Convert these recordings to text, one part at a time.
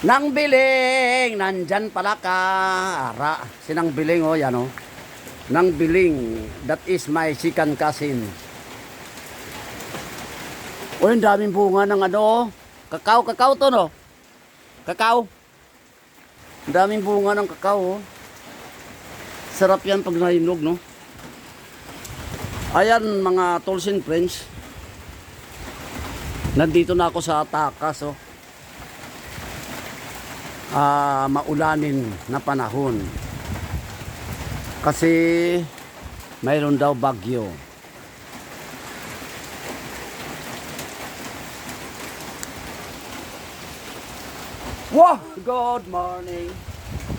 Nang biling, nandyan pala ka. Ara, sinang biling oh, yan oh. Nang biling, that is my second cousin. Oh, ang daming bunga ng ano oh. Kakao, kakao to no? Kakao. Ang daming bunga ng kakao oh. Sarap yan pag nahinog no? Ayan mga tools and friends. Nandito na ako sa Takas oh. Ah, maulanin na panahon. Kasi mayroon daw bagyo. Wow! Good morning!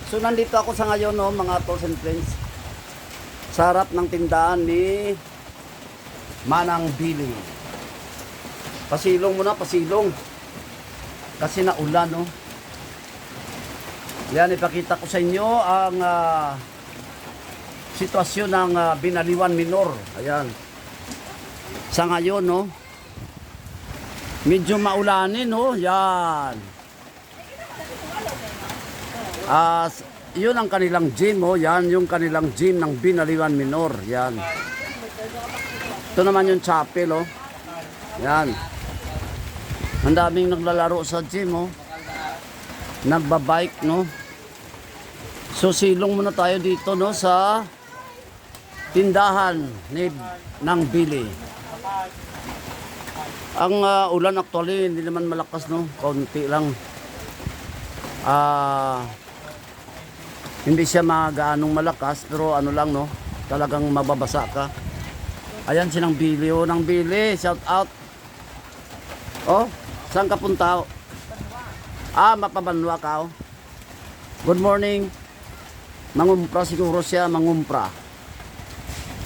So nandito ako sa ngayon no, mga tools and friends. Sa harap ng tindahan ni Manang Billy. Pasilong muna, pasilong. Kasi naulan no. Yan, ipakita ko sa inyo ang ah, sitwasyon ng ah, Binaliwan Minor. Ayan. Sa ngayon, no, medyo maulanin, no, yan. S- yun ang kanilang gym, oh, yan yung kanilang gym ng Binaliwan Minor, yan. Ito naman yung chapel, oh. Yan. Ang daming naglalaro sa gym, oh. Nagbabike, no. So silong muna tayo dito no sa tindahan ni ng Billy. Ang ah, ulan actually hindi naman malakas no, konti lang. Ah hindi siya magaanong malakas pero ano lang no, talagang mababasa ka. Ayan sinang Billy oh, nang Billy, shout out. Oh, saan ka punta? Ah, mapabanwa ka oh. Good morning. Mangumpra siguro siya, mangumpra.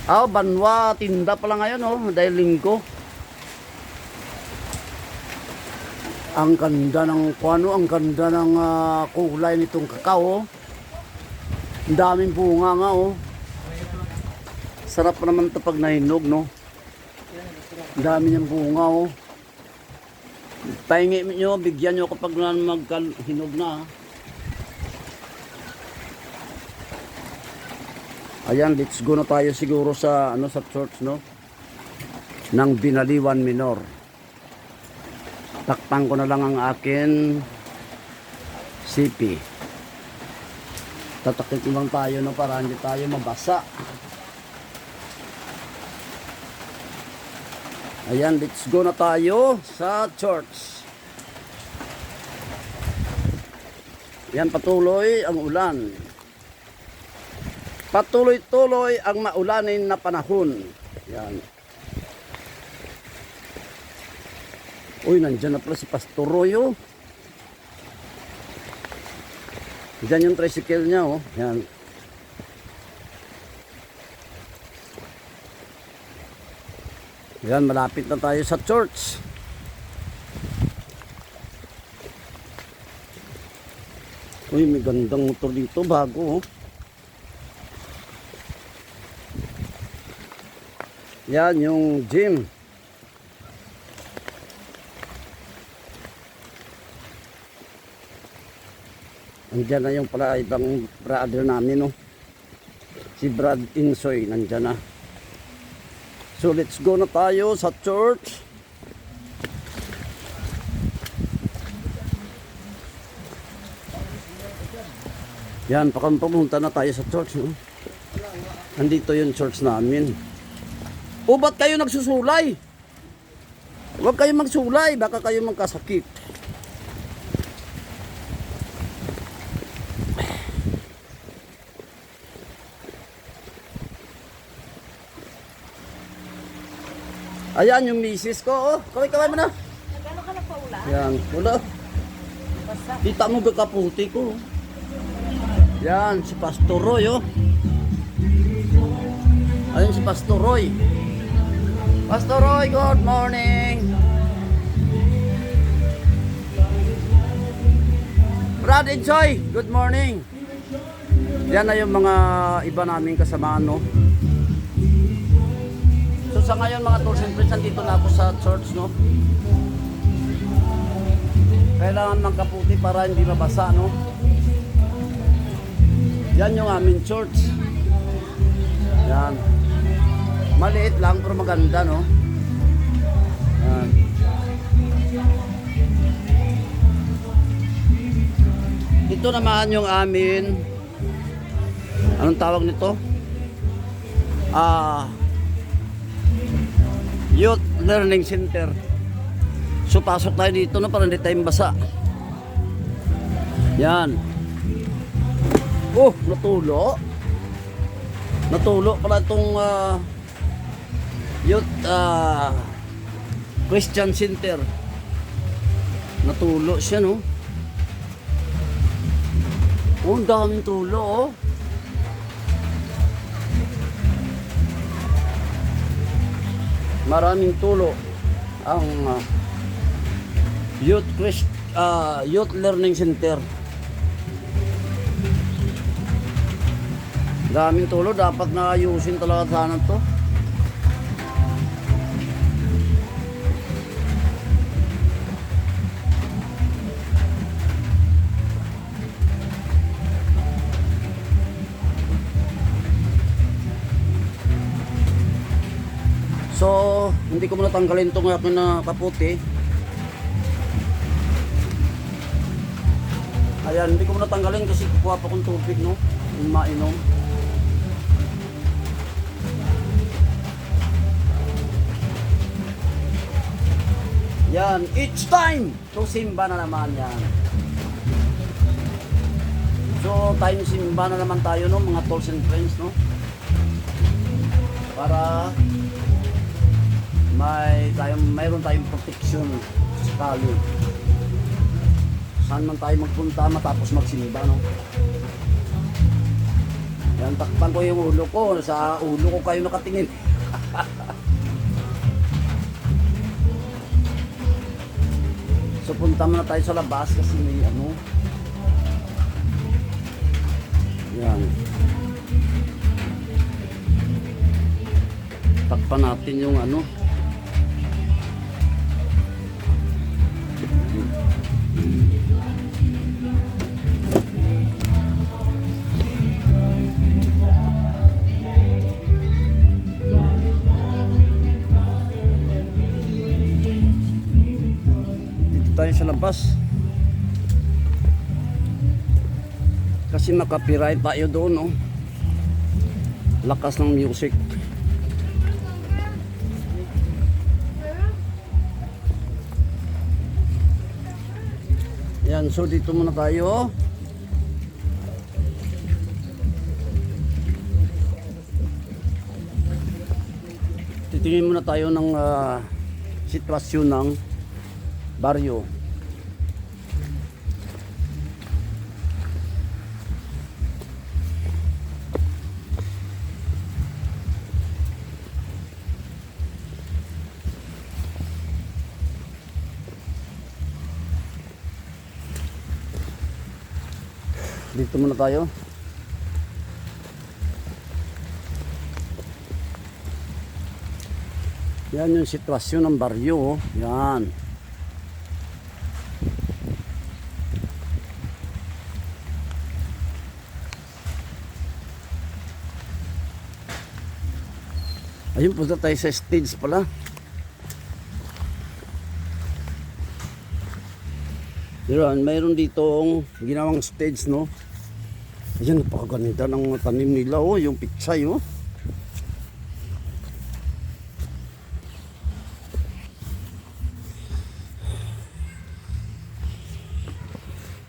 Ah, banwa, tinda pala ngayon, oh, dahil linggo. Ang ganda ng kuano, ang ganda ng ah, kulay nitong kakao. oh. Ang daming bunga nga, oh. Sarap naman ito pag nahinog, no? Ang dami niyang bunga, oh. Pahingi nyo, bigyan nyo kapag maghinog na, ha? Ayan, let's go na tayo siguro sa ano sa church no ng Binaliwan Minor. Takpan ko na lang ang akin CP. Tatakit ko lang tayo no para hindi tayo mabasa. Ayan, let's go na tayo sa church. Yan patuloy ang ulan. Patuloy-tuloy ang maulanin na panahon. Yan. Uy, nandyan na pala si Pastor Roy, oh. Diyan yung tricycle niya, oh. Yan. Yan, malapit na tayo sa church. Uy, may gandang motor dito, bago, oh. Yan yung gym. Andiyan na yung pala ibang brother namin no. Si Brad Insoy nandyan na. So let's go na tayo sa church. Yan, pakang pumunta na tayo sa church. No? Nandito yung church namin. O ba't kayo nagsusulay? Huwag kayo magsulay, baka kayo magkasakit. Ayan yung misis ko. Oh, kaway kaway mo na. Gano'n ka lang paula? Yan, wala. Kita mo kakaputi ko. Yan, si Pastor Roy, oh. Ayun si Pastor Roy. Pastor Roy, good morning. Brad Enjoy, good morning. Yan na yung mga iba naming kasama, no? So sa ngayon mga tools and friends, nandito na ako sa church, no? Kailangan ng kaputi para hindi mabasa, no? Yan yung aming church. Yan. Maliit lang pero maganda, no? Yan. Ito naman yung amin Anong tawag nito? Ah Youth Learning Center. So pasok tayo dito no para hindi tayo basa. Yan. Oh, natulo. Natulo pala itong ah, Youth ah, Christian Center. Natulo siya no. Oh, ang daming tulo oh. Maraming tulo ang ah, Youth Christ ah, Youth Learning Center. Daming tulo dapat na ayusin talaga sana to. So, hindi ko muna tanggalin itong aking na kaputi. Ayan, hindi ko muna tanggalin kasi kukuha pa kong tubig, no? Yung mainom. Yan, each time to simba na naman yan. So, time simba na naman tayo, no? Mga tolls and friends, no? Para may tayong mayroon tayong protection sa kali. Saan man tayo magpunta matapos magsimba, no? Yan, takpan ko yung ulo ko. Sa ulo ko kayo nakatingin. so, punta muna tayo sa labas kasi may ano. Yan. Takpan natin yung ano. Tayo sa labas. Kasi makapiright tayo doon, no? Lakas ng music. Yan, so dito muna tayo. Titingin muna tayo ng ah, sitwasyon ng baryo. Dito muna tayo. Yan yung sitwasyon ng baryo. oh. Yan. Ayun, punta tayo sa stage pala. Yan, mayroon ditong ginawang stage, no? Ayan, napakaganda ng tanim nila, oh, yung pitsay, oh.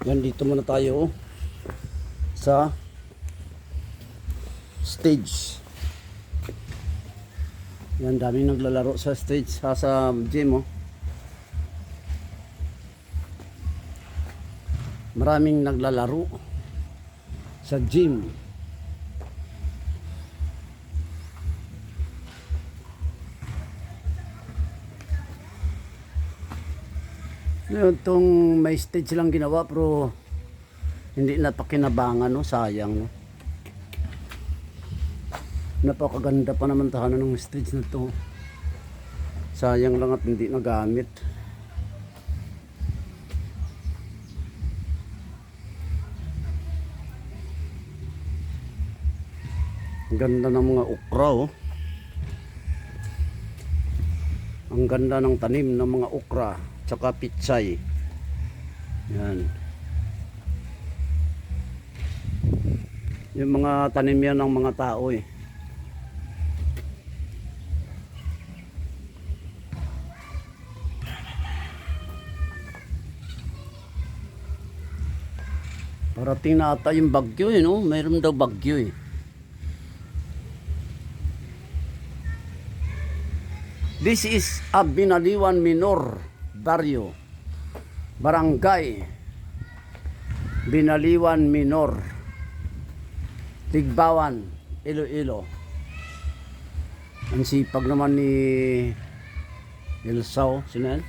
Yan, dito muna tayo, oh, sa stage. Yan, daming naglalaro sa stage, sa, sa gym, oh. Maraming naglalaro sa gym. Yun, Itong may stage lang ginawa pero hindi na pakinabangan, no? sayang. No? Napakaganda pa naman tahanan ng stage na to. Sayang lang at hindi nagamit. Ganda ng mga okra oh. Ang ganda ng tanim ng mga okra tsaka pitsay. Yan. Yung mga tanim yan ng mga tao eh. Parating na ata yung bagyo eh, no? Mayroon daw bagyo eh. This is a Binaliwan Minor Barrio. Barangay Binaliwan Minor. Tigbawan, Iloilo. Ang sipag naman ni Ilsaw, sino?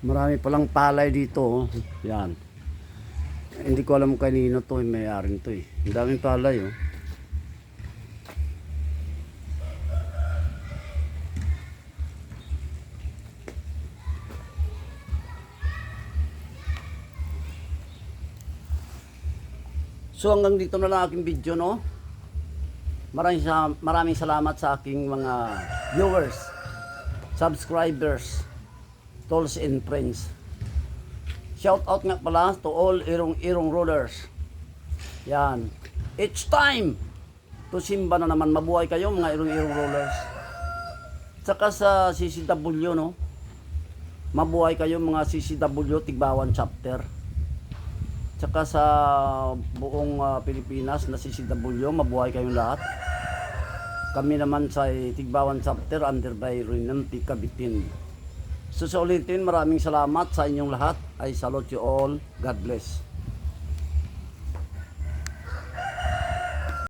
Marami palang palay dito. oh. Yan. Hindi ko alam kanino to, may arin to eh. Ang daming palay oh. So hanggang dito na lang aking video no. Maraming sa- maraming salamat sa aking mga viewers, subscribers, tolls and friends. Shout out nga pala to all irong-irong rollers. Yan. It's time to simba na naman. Mabuhay kayo mga irong-irong rollers. Tsaka sa CCW no. Mabuhay kayo mga CCW Tigbawan chapter. Tsaka sa buong ah, Pilipinas na CCW, mabuhay kayong lahat. Kami naman sa Tigbawan chapter under by Rinanti Kabitin. So sa ulitin, maraming salamat sa inyong lahat. I salute you all. God bless.